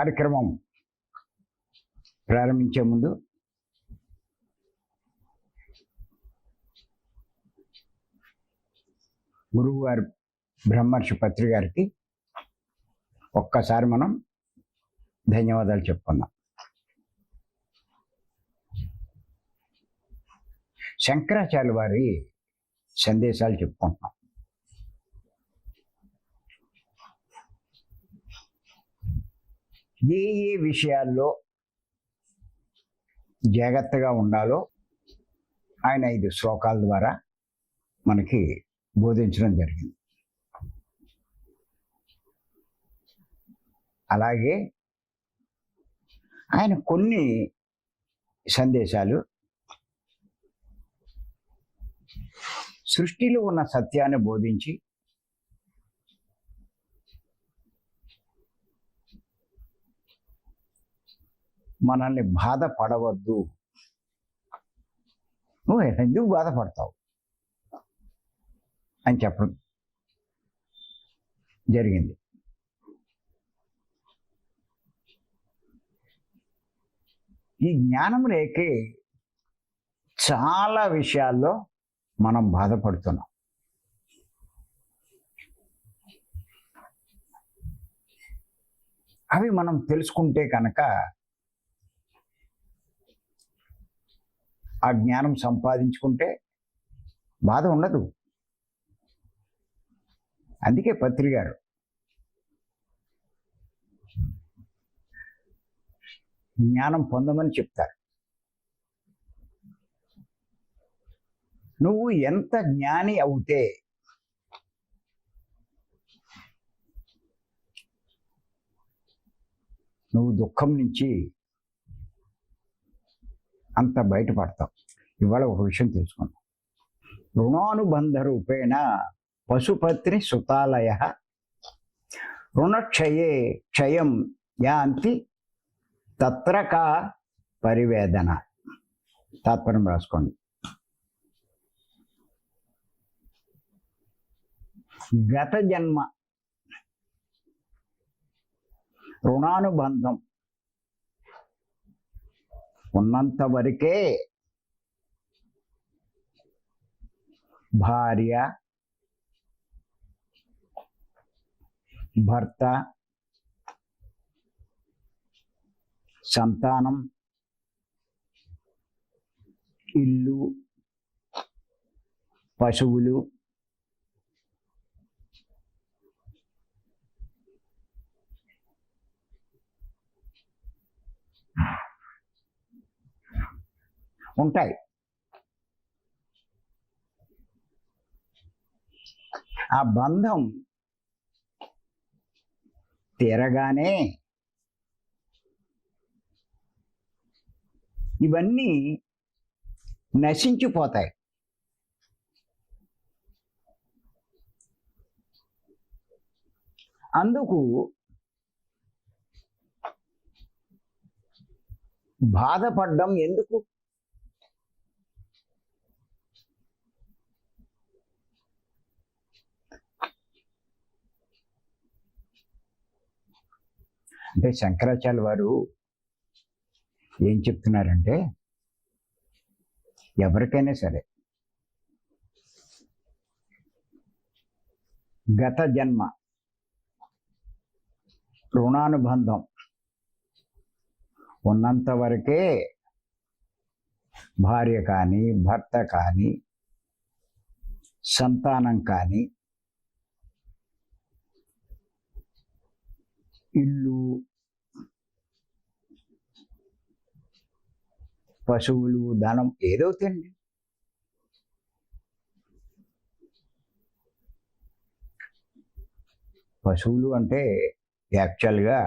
కార్యక్రమం ప్రారంభించే ముందు గురువు గారు బ్రహ్మర్షి పత్రి గారికి ఒక్కసారి మనం ధన్యవాదాలు చెప్పుకుందాం. శంకరాచార్య వారి సందేశాలు చెప్పుకుంటున్నాం. ఏ ఏ విషయాల్లో జాగ్రత్తగా ఉండాలో ఆయన ఐదు శ్లోకాల ద్వారా మనకి బోధించడం జరిగింది. అలాగే ఆయన కొన్ని సందేశాలు సృష్టిలో ఉన్న సత్యాన్ని బోధించి మనల్ని బాధపడవద్దు. నువ్వు ఎందుకు బాధపడతావు? అని చెప్పడం జరిగింది. ఈ జ్ఞానం లేకే చాలా విషయాల్లో మనం బాధపడుతున్నాం. అవి మనం తెలుసుకుంటే కనుక ఆ జ్ఞానం సంపాదించుకుంటే బాధ ఉండదు. అందుకే పత్రి గారు జ్ఞానం పొందమని చెప్తారు. నువ్వు ఎంత జ్ఞాని అవుతే నువ్వు దుఃఖం నుంచి అంత బయటపడతాం. ఇవాళ ఒక విషయం తెలుసుకుందాం. రుణానుబంధ రూపేణ పశుపత్ని సుతాలయ రుణక్షయే క్షయం యాంతి తత్రక పరివేదన. తాత్పర్యం రాసుకోండి. గత జన్మ రుణానుబంధం ఉన్నంత వరకే భార్య భర్త సంతానం ఇల్లు పశువులు ఉంటాయి. ఆ బంధం తీరగానే ఇవన్నీ నశించిపోతాయి. అందుకు బాధపడ్డం ఎందుకు? అంటే శంకరాచార్య వారు ఏం చెప్తున్నారంటే ఎవరికైనా సరే గత జన్మ రుణానుబంధం ఉన్నంత వరకే భార్య కానీ భర్త కానీ సంతానం కానీ ఇల్లు పశువులు ధనం ఏదవుతండి పశువులు అంటే యాక్చువల్గా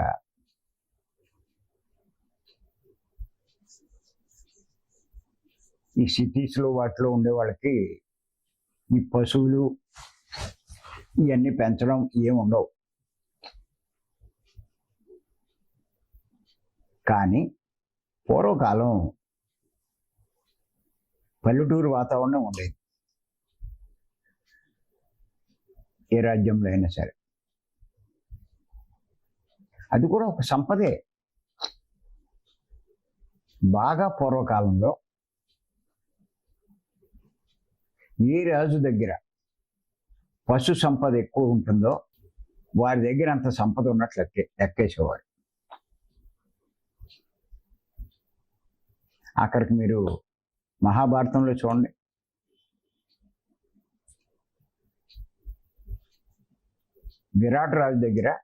ఈ సిటీస్లో వాటిలో ఉండే వాళ్ళకి ఈ పశువులు ఇవన్నీ పెంచడం ఏమి ఉండవు. కానీ పూర్వకాలం పల్లెటూరు వాతావరణం ఉండేది ఏ రాజ్యంలో అయినా సరే. అది కూడా ఒక సంపదే. బాగా పూర్వకాలంలో ఏ రాజు దగ్గర పశు సంపద ఎక్కువ ఉంటుందో వారి దగ్గర అంత సంపద ఉన్నట్లు లెక్కే లెక్కేసేవాడు అక్కడికి మీరు మహాభారతంలో చూడండి. విరాట్ రాజు దగ్గర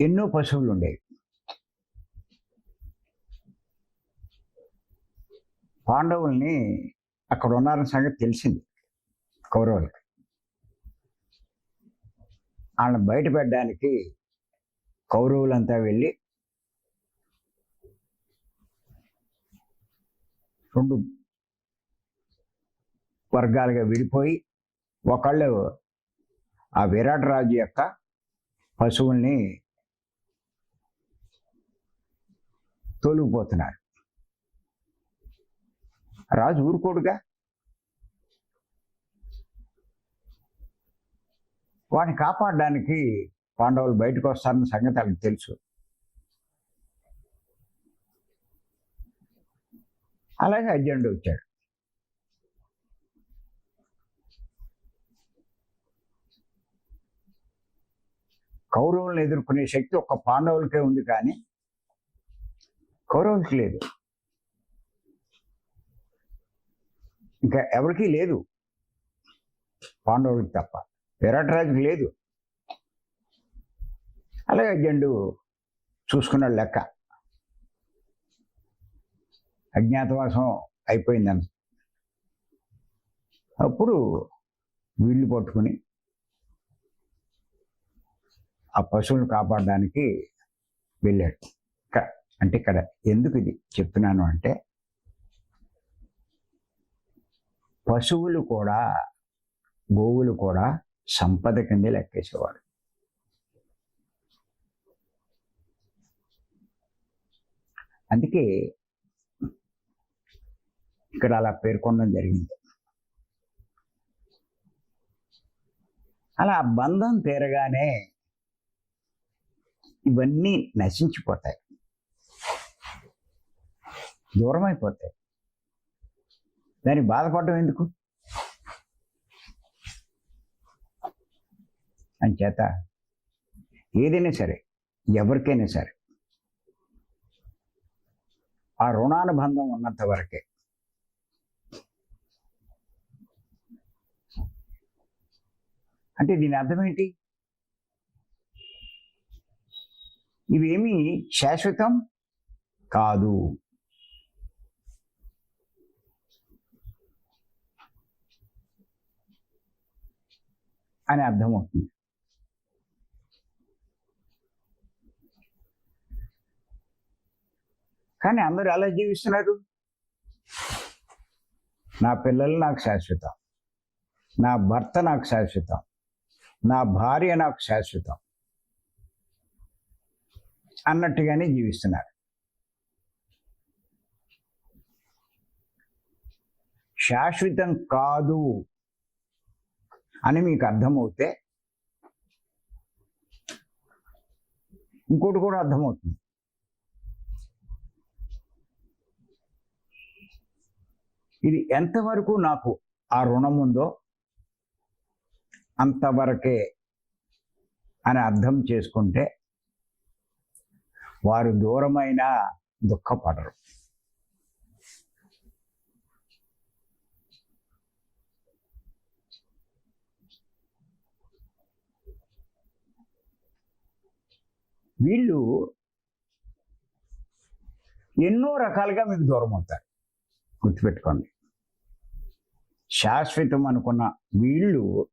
ఎన్నో పశువులు ఉండేవి. పాండవుల్ని అక్కడ ఉన్నారని సంగతి తెలిసింది కౌరవులకి. వాళ్ళని బయట పెట్టడానికి కౌరవులంతా వెళ్ళి రెండు వర్గాలుగా విడిపోయి ఒకళ్ళు ఆ విరాట్ రాజు యొక్క పశువుల్ని తోలుకుపోతున్నారు రాజు ఊరుకోడుగా? వాడిని కాపాడడానికి పాండవులు బయటకు వస్తారన్న సంగతి వాళ్ళకి తెలుసు. అలాగే అర్జునుడు వచ్చాడు. కౌరవులను ఎదుర్కొనే శక్తి ఒక్క పాండవులకే ఉంది కానీ కౌరవులకి లేదు. ఇంకా ఎవరికీ లేదు. పాండవులకి తప్ప. విరాటరాజుకి లేదు. అలాగే అర్జునుడు చూసుకున్నాడు లెక్క. అజ్ఞాతవాసం అయిపోయిందని. అప్పుడు వీళ్ళు పట్టుకుని ఆ పశువులను కాపాడడానికి వెళ్ళాడు అంటే ఇక్కడ ఎందుకు ఇది చెప్తున్నాను అంటే పశువులు కూడా గోవులు కూడా సంపద కింద లెక్కేసేవాడు అందుకే ఇక్కడ అలా పేర్కొనడం జరిగింది. అలా బంధం తీరగానే ఇవన్నీ నశించిపోతాయి. దూరం అయిపోతాయి దానికి బాధపడడం ఎందుకు? అంచేత ఏదైనా సరే ఎవరికైనా సరే ఆ రుణానుబంధం ఉన్నంత వరకే అంటే దీని అర్థం ఏంటి? ఇవేమీ శాశ్వతం కాదు. అని అర్థమవుతుంది. కానీ అందరూ ఎలా జీవిస్తున్నారు? నా పిల్లలు నాకు శాశ్వతం. నా భర్త నాకు శాశ్వతం. నా భార్య నాకు శాశ్వతం అన్నట్టుగానే జీవిస్తున్నారు. శాశ్వతం కాదు అని మీకు అర్థమవుతే ఇంకోటి కూడా అర్థమవుతుంది. ఇది ఎంతవరకు నాకు ఆ రుణం ఉందో అంతవరకే అని అర్థం చేసుకుంటే వారు దూరమైన దుఃఖపడరు. వీళ్ళు ఎన్నో రకాలుగా మీకు దూరం అవుతారు గుర్తుపెట్టుకోండి. శాశ్వతం అనుకున్న వీళ్ళు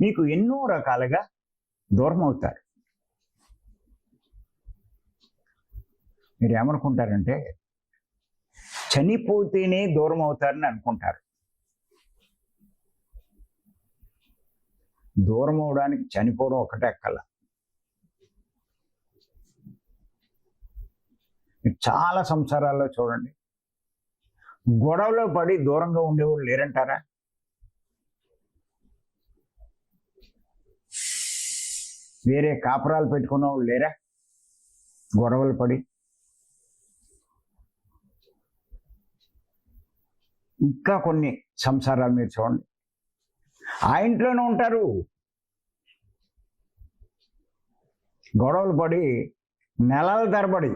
మీకు ఎన్నో రకాలుగా దూరం అవుతారు మీరు ఏమనుకుంటారంటే చనిపోతేనే దూరం అవుతారని అనుకుంటారు. దూరం అవడానికి చనిపోవడం ఒకటే కల. చాలా సంసారాల్లో చూడండి. గొడవలో పడి దూరంగా ఉండేవాళ్ళు లేరంటారా? వేరే కాపురాలు పెట్టుకున్న వాళ్ళు లేరా? గొడవలు పడి? ఇంకా కొన్ని సంసారాలు మీరు చూడండి. ఆ ఇంట్లోనే ఉంటారు. గొడవలు పడి నెలల తరబడి.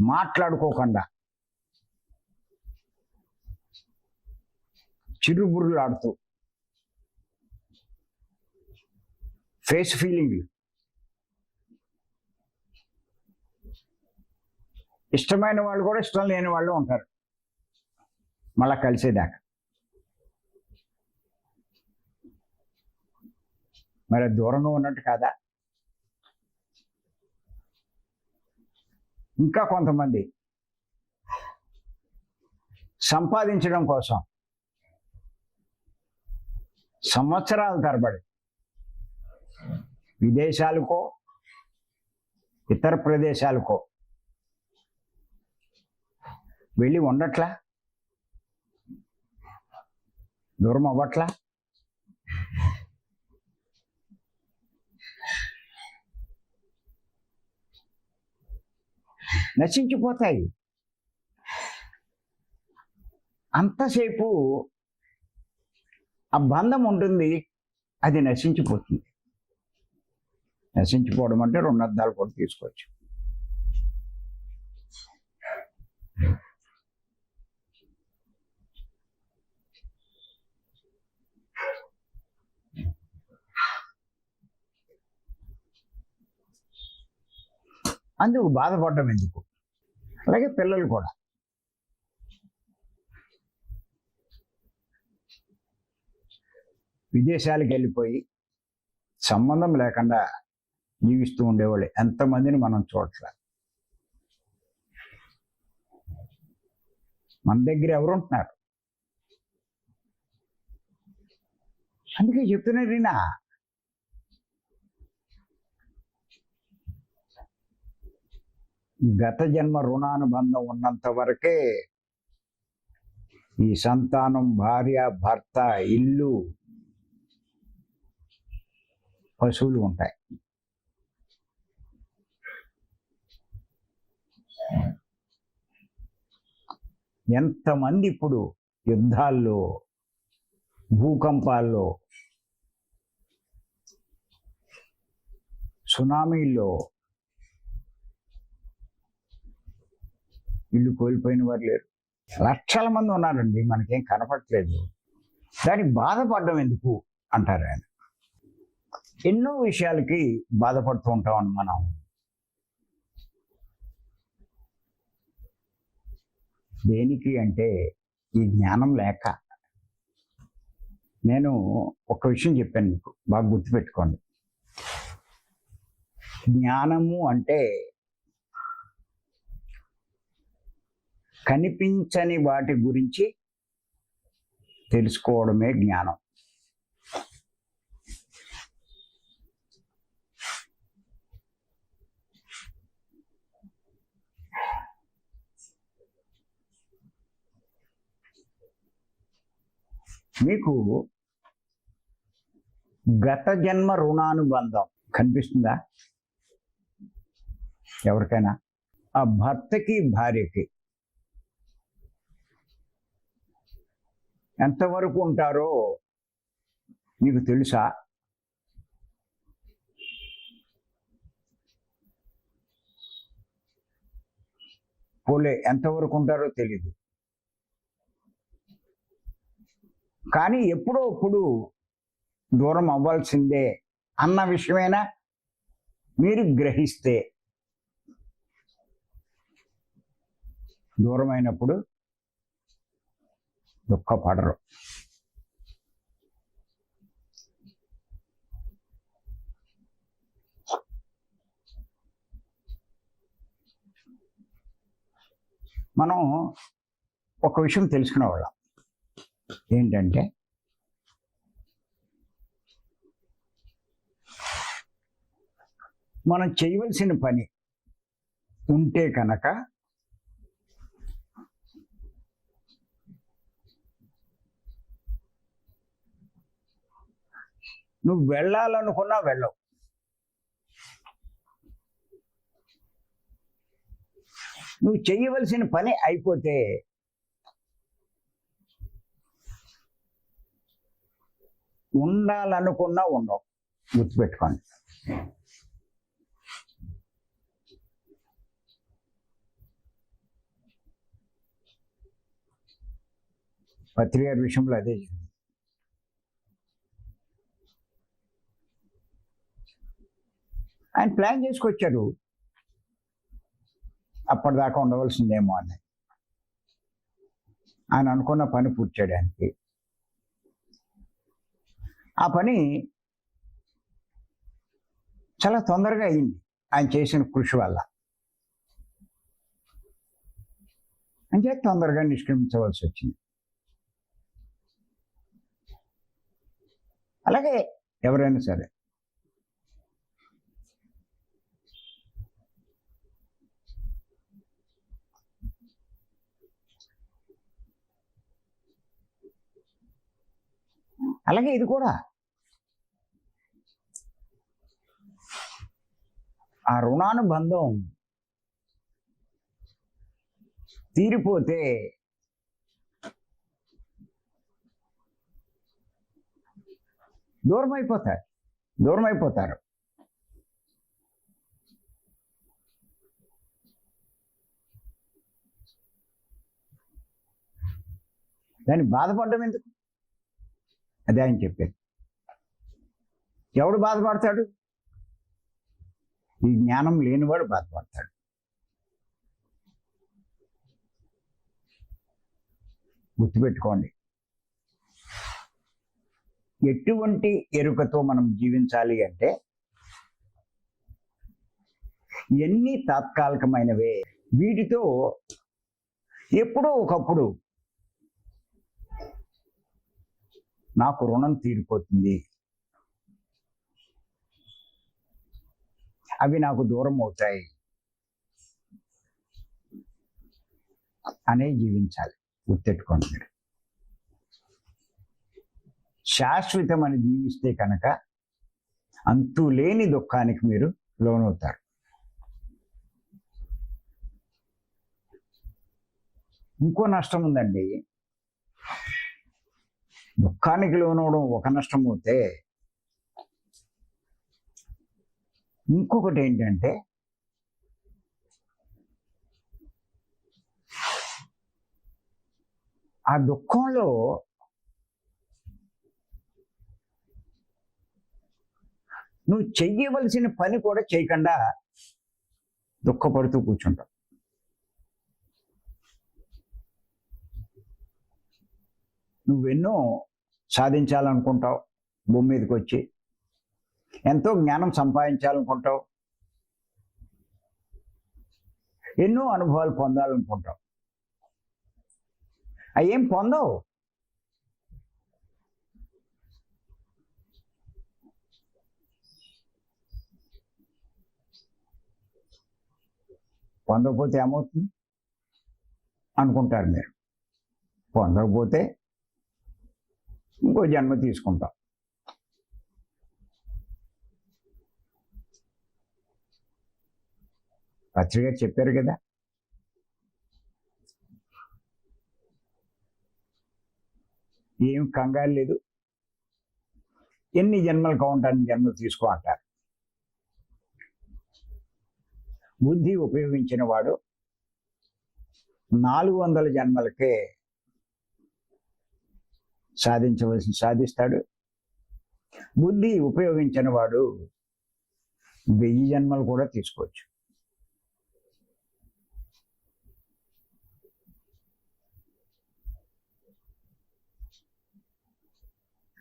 మాట్లాడుకోకుండా. చిరుబుర్రులు ఫేస్ ఫీలింగ్ ఇష్టమైన వాళ్ళు కూడా ఇష్టం లేని వాళ్ళు ఉంటారు. మళ్ళా కలిసేదాకా. మరి దూరంగా ఉన్నట్టు కాదా? ఇంకా కొంతమంది సంపాదించడం కోసం సంవత్సరాల తరబడి విదేశాలకో ఇతర ప్రదేశాలకో వెళ్ళి ఉండట్లా? దూరం అవ్వట్లా? నశించిపోతాయి. అంతసేపు ఆ బంధం ఉంటుంది అది నశించిపోతుంది. నశించిపోవడం అంటే రెండు అర్థాలు కూడా తీసుకోవచ్చు. అందుకు బాధపడటం ఎందుకు? అలాగే పిల్లలు కూడా. విదేశాలకు వెళ్ళిపోయి సంబంధం లేకుండా జీవిస్తూ ఉండేవాళ్ళు. ఎంతమందిని మనం చూడట్లేదు మన దగ్గర ఎవరు ఉంటున్నారు అందుకే చెప్తున్నారు ఈయన గత జన్మ రుణానుబంధం ఉన్నంత వరకే ఈ సంతానం భార్య భర్త ఇల్లు పశువులు ఉంటాయి. ఎంతమంది ఇప్పుడు యుద్ధాల్లో భూకంపాల్లో సునామీల్లో ఇల్లు కోల్పోయిన వారు లేరు. లక్షల మంది ఉన్నారండి మనకేం కనపట్లేదు దానికి బాధపడడం ఎందుకు? అంటారు ఆయన. ఎన్నో విషయాలకి బాధపడుతూ ఉంటామని మనం. దేనికి అంటే ఈ జ్ఞానం లేక. నేను ఒక విషయం చెప్పాను మీకు బాగా గుర్తుపెట్టుకోండి. జ్ఞానము అంటే కనిపించని వాటి గురించి తెలుసుకోవడమే జ్ఞానం. మీకు గత జన్మ రుణానుబంధం కనిపిస్తుందా? ఎవరికైనా? ఆ భర్తకి భార్యకి. ఎంతవరకు ఉంటారో మీకు తెలుసా? పోలే ఎంతవరకు ఉంటారో తెలీదు. కానీ ఎప్పుడో ఇప్పుడు దూరం అవ్వాల్సిందే అన్న విషయమైనా? మీరు గ్రహిస్తే. దూరమైనప్పుడు దుఃఖపడరు. మనం ఒక విషయం తెలుసుకునేవాళ్ళం. ఏంటంటే మనం చేయవలసిన పని ఉంటే కనుక నువ్వు వెళ్ళాలనుకున్నా వెళ్ళవు. నువ్వు చేయవలసిన పని అయిపోతే ఉండాలనుకున్నా ఉండవు. గుర్తుపెట్టుకోండి. పత్రి గారి విషయంలో అదే జరిగింది ఆయన ప్లాన్ చేసుకొచ్చారు. అప్పటిదాకా ఉండవలసిందేమో అని. ఆయన అనుకున్న పని పూర్తి చేయడానికి ఆ పని చాలా తొందరగా అయింది ఆయన చేసిన కృషి వల్ల. అంటే తొందరగా నిష్క్రమించవలసి వచ్చింది. అలాగే ఎవరైనా సరే అలాగే ఇది కూడా ఆ రుణానుబంధం తీరిపోతే దూరం అయిపోతారు దూరం అయిపోతారు దాన్ని బాధపడడం ఎందుకు? అదే ఆయన చెప్పేది. ఎవడు బాధపడతాడు? ఈ జ్ఞానం లేనివాడు బాధపడతాడు. గుర్తుపెట్టుకోండి. ఎటువంటి ఎరుకతో మనం జీవించాలి అంటే ఎన్ని తాత్కాలికమైనవే వీటితో ఎప్పుడో ఒకప్పుడు నాకు రుణం తీరిపోతుంది. అవి నాకు దూరం అవుతాయి అనే జీవించాలి గుర్తెట్టుకోండి. మీరు శాశ్వతమని జీవిస్తే కనుక అంతు లేని దుఃఖానికి మీరు లోనవుతారు. ఇంకో నష్టం ఉందండి. దుఃఖానికి లోనవడం ఒక నష్టం అవుతే ఇంకొకటి ఏంటంటే ఆ దుఃఖంలో నువ్వు చెయ్యవలసిన పని కూడా చేయకుండా దుఃఖపడుతూ కూర్చుంటావు. నువ్వెన్నో సాధించాలనుకుంటావు భూమి మీదకి వచ్చి ఎంతో జ్ఞానం సంపాదించాలనుకుంటావు. ఎన్నో అనుభవాలు పొందాలనుకుంటావు. అవి ఏం పొందవు? పొందకపోతే ఏమవుతుంది? అనుకుంటారు మీరు. పొందకపోతే ఇంకో జన్మ తీసుకుంటాం. పత్రిక గారు చెప్పారు కదా. ఏం కంగారు లేదు. ఎన్ని జన్మలు కౌంటాన్ని జన్మలు తీసుకో అంటారు. బుద్ధి ఉపయోగించిన వాడు నాలుగు వందల జన్మలకే సాధించవలసి సాధిస్తాడు. బుద్ధి ఉపయోగించిన వాడు వెయ్యి జన్మలు కూడా తీసుకోవచ్చు.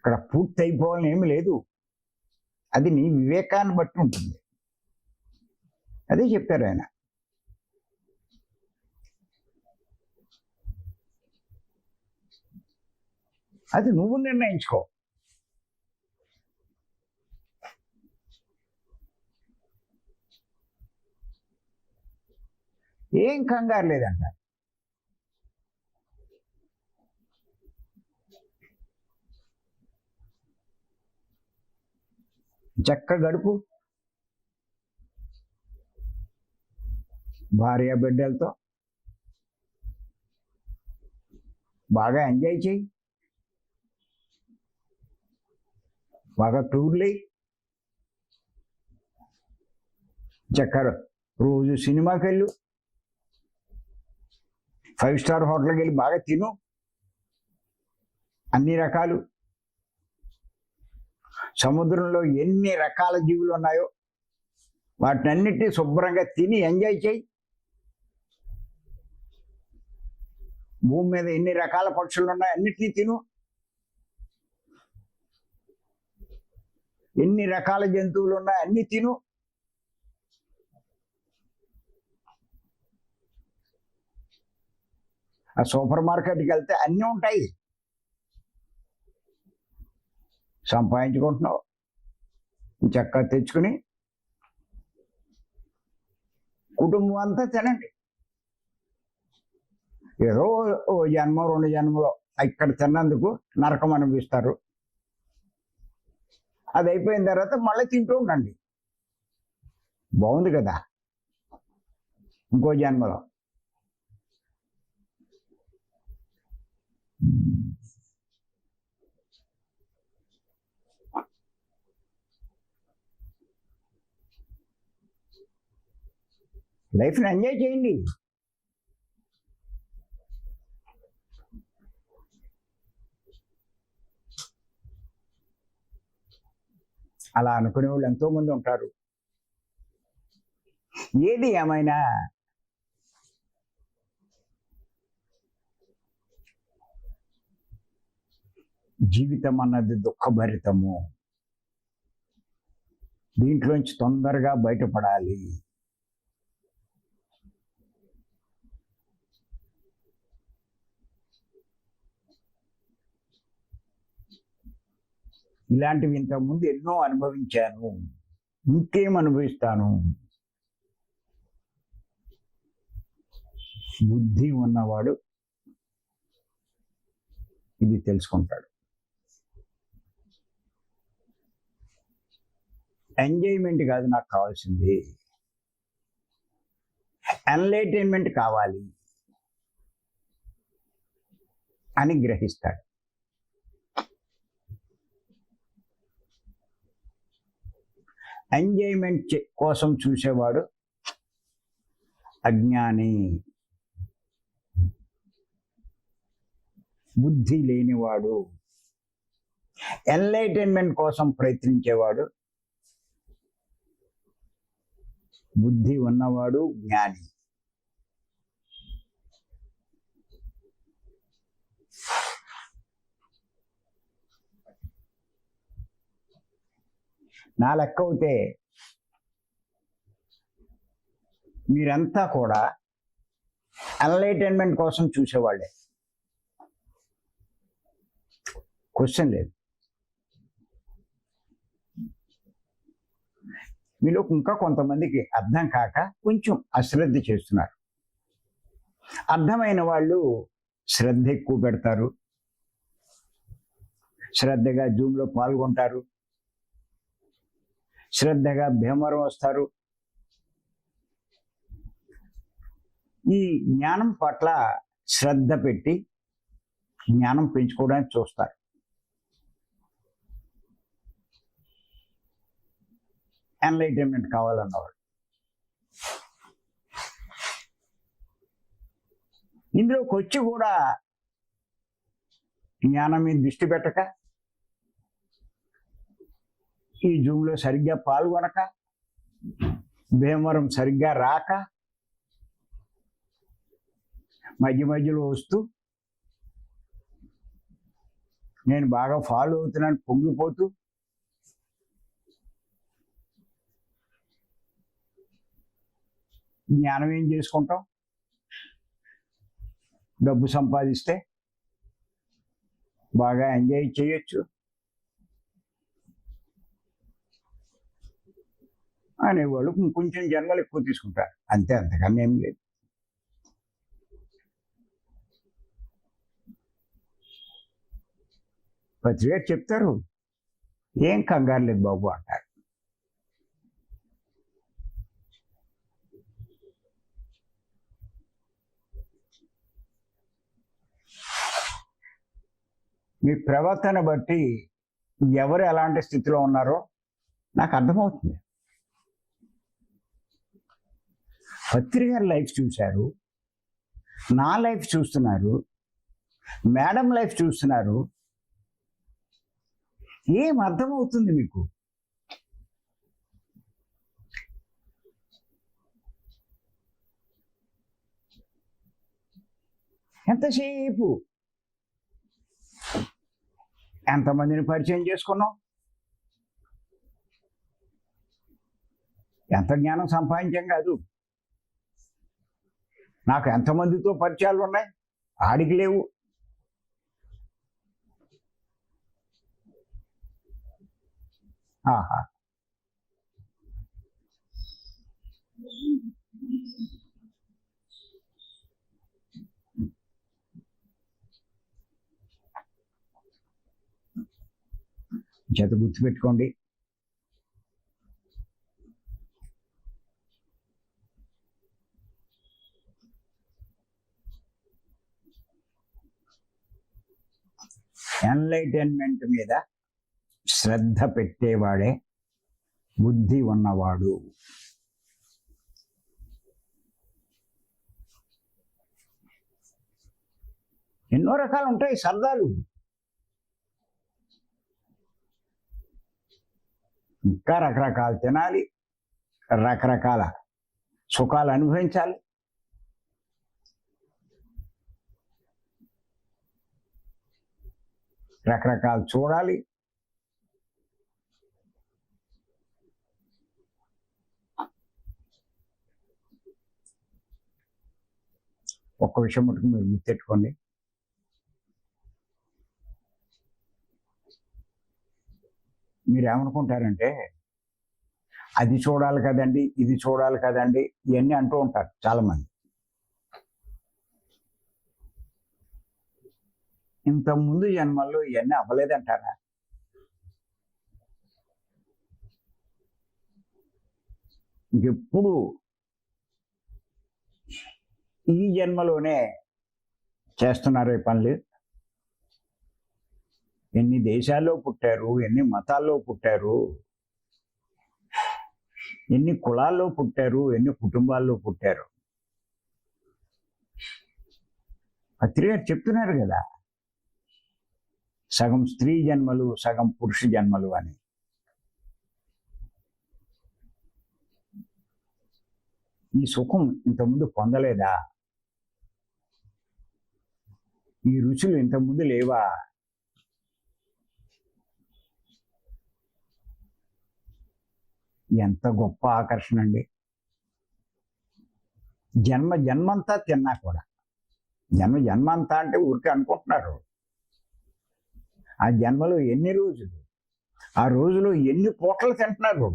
అక్కడ పూర్తి అయిపోవాలని ఏమి లేదు. అది నీ వివేకాన్ని బట్టి ఉంటుంది. అదే చెప్పారు ఆయన. అది నువ్వు నిర్ణయించుకో. ఏం కంగారు లేదంట. చక్క గడుపు. భార్య బిడ్డలతో బాగా ఎంజాయ్ చేయి. బాగా టూర్లే చక్కర రోజు సినిమాకి వెళ్ళు ఫైవ్ స్టార్ హోటల్కి వెళ్ళి బాగా తిను. అన్ని రకాలు. సముద్రంలో ఎన్ని రకాల జీవులు ఉన్నాయో వాటినన్నిటినీ శుభ్రంగా తిని ఎంజాయ్ చేయి. భూమి మీద ఎన్ని రకాల పక్షులు ఉన్నాయో అన్నిటినీ తిను. ఎన్ని రకాల జంతువులు ఉన్నాయో అన్ని తిను. ఆ సూపర్ మార్కెట్కి వెళ్తే అన్నీ ఉంటాయి. సంపాదించుకుంటున్నావు. చక్కగా తెచ్చుకుని కుటుంబం అంతా తినండి. ఏదో ఓ జన్మ రెండు జన్మలో ఇక్కడ తిన్నందుకు నరకం అనిపిస్తారు అది అయిపోయిన తర్వాత మళ్ళీ తింటూ ఉండండి. బాగుంది కదా? ఇంకో జన్మలో. లైఫ్ని ఎంజాయ్ చేయండి. అలా అనుకునే వాళ్ళు ఎంతో మంది ఉంటారు. ఏది ఏమైనా జీవితం అన్నది దుఃఖభరితము. దీంట్లోంచి తొందరగా బయటపడాలి. ఇలాంటివి ఇంతకుముందు ఎన్నో అనుభవించాను. ఇంకేం అనుభవిస్తాను? బుద్ధి ఉన్నవాడు ఇది తెలుసుకుంటాడు. ఎంజాయ్మెంట్ కాదు నాకు కావాల్సింది. ఎన్లైటైన్మెంట్ కావాలి అని గ్రహిస్తాడు. ఎంజాయ్మెంట్ చే- కోసం చూసేవాడు అజ్ఞాని. బుద్ధి లేనివాడు. ఎన్లైటైన్మెంట్ కోసం ప్రయత్నించేవాడు. బుద్ధి ఉన్నవాడు జ్ఞాని. నా లెక్క అవుతే మీరంతా కూడా ఎన్లైటైన్మెంట్ కోసం చూసేవాళ్ళే. క్వశ్చన్ లేదు. మీలో ఇంకా కొంతమందికి అర్థం కాక కొంచెం అశ్రద్ధ చేస్తున్నారు. అర్థమైన వాళ్ళు శ్రద్ధ ఎక్కువ పెడతారు. శ్రద్ధగా జూమ్లో పాల్గొంటారు. శ్రద్ధగా భీమవరం వస్తారు. ఈ జ్ఞానం పట్ల శ్రద్ధ పెట్టి జ్ఞానం పెంచుకోవడానికి చూస్తారు. ఎన్లైటైన్మెంట్ కావాలన్నవాడు ఇందులోకి వచ్చి కూడా జ్ఞానం మీద దృష్టి పెట్టక ఈ జూమ్లో సరిగ్గా పాల్గొనక భీమవరం సరిగ్గా రాక మధ్య మధ్యలో వస్తూ నేను బాగా ఫాలో అవుతున్నాను పొంగిపోతూ జ్ఞానం ఏం చేసుకుంటాం? డబ్బు సంపాదిస్తే బాగా ఎంజాయ్ చేయొచ్చు. అనేవాళ్ళు కొంచెం జన్మలు ఎక్కువ తీసుకుంటారు. అంతే అంతకన్నా ఏం లేదు. ప్రతివేరు చెప్తారు ఏం కంగారు లేదు బాబు అంటారు. మీ ప్రవర్తన బట్టి ఎవరు ఎలాంటి స్థితిలో ఉన్నారో నాకు అర్థమవుతుంది. పత్రిక లైఫ్ చూశారు నా లైఫ్ చూస్తున్నారు మేడం లైఫ్ చూస్తున్నారు. ఏం అర్థమవుతుంది మీకు? ఎంతసేపు? ఎంతమందిని పరిచయం చేసుకున్నాం? ఎంత జ్ఞానం సంపాదించాం కాదు. నాకు ఎంతమందితో పరిచయాలు ఉన్నాయి? ఆడికి లేవు. ఆహా. చేత గుర్తుపెట్టుకోండి. ఎన్లైటైన్మెంట్ మీద శ్రద్ధ పెట్టేవాడే బుద్ధి ఉన్నవాడు. ఎన్నో రకాలు ఉంటాయి సరదాలు. ఇంకా రకరకాలు తినాలి రకరకాల సుఖాలు అనుభవించాలి రకరకాలు చూడాలి. ఒక్క విషయం మటుకు మీరు గుర్తెట్టుకోండి మీరేమనుకుంటారంటే అది చూడాలి కదండి ఇది చూడాలి కదండి ఇవన్నీ అంటూ ఉంటారు చాలామంది మంది ఇంత ముందు జన్మల్లో ఇవన్నీ అవ్వలేదంటారా? ఇంకెప్పుడు? ఈ జన్మలోనే చేస్తున్నారు ఈ పనులు. ఎన్ని దేశాల్లో పుట్టారు ఎన్ని మతాల్లో పుట్టారు ఎన్ని కులాల్లో పుట్టారు ఎన్ని కుటుంబాల్లో పుట్టారు. పత్రిక చెప్తున్నారు కదా. సగం స్త్రీ జన్మలు సగం పురుష జన్మలు అని. ఈ సుఖం ఇంతకుముందు పొందలేదా? ఈ రుచులు ఇంతకుముందు లేవా? ఎంత గొప్ప ఆకర్షణ అండి. జన్మ జన్మంతా తిన్నా కూడా. జన్మ జన్మంతా అంటే ఊరికే అనుకుంటున్నారు. ఆ జన్మలో ఎన్ని రోజులు? ఆ రోజులో ఎన్ని పూటలు తింటున్నారు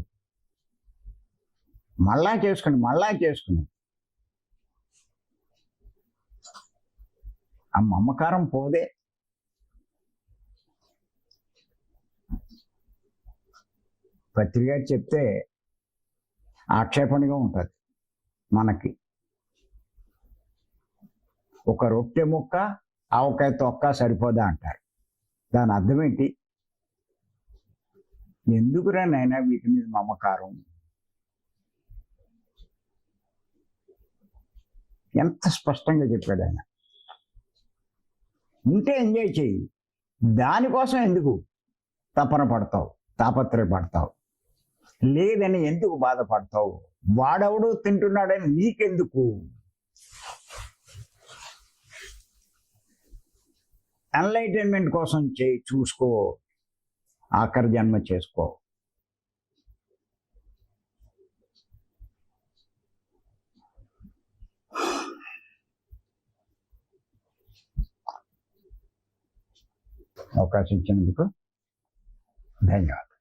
మళ్ళా చేసుకుని మళ్ళా చేసుకుని. ఆ మమకారం పోదే. పత్రిక చెప్తే ఆక్షేపణగా ఉంటుంది మనకి. ఒక రొట్టె ముక్క ఆవకాయ తొక్క సరిపోదా అంటారు. దాని అర్థం ఏంటి? ఎందుకురా నైనా వీటి మీద మమకారం? ఎంత స్పష్టంగా చెప్పాడు ఆయన. ఉంటే ఎంజాయ్ చేయి. దానికోసం ఎందుకు తపన పడతావు తాపత్రయపడతావు? లేదని ఎందుకు బాధపడతావు? వాడెవడో తింటున్నాడని నీకెందుకు? ఎన్లైటైన్మెంట్ కోసం చేయి చూసుకో. ఆఖరి జన్మ చేసుకో. అవకాశం ఇచ్చినందుకు ధన్యవాదాలు.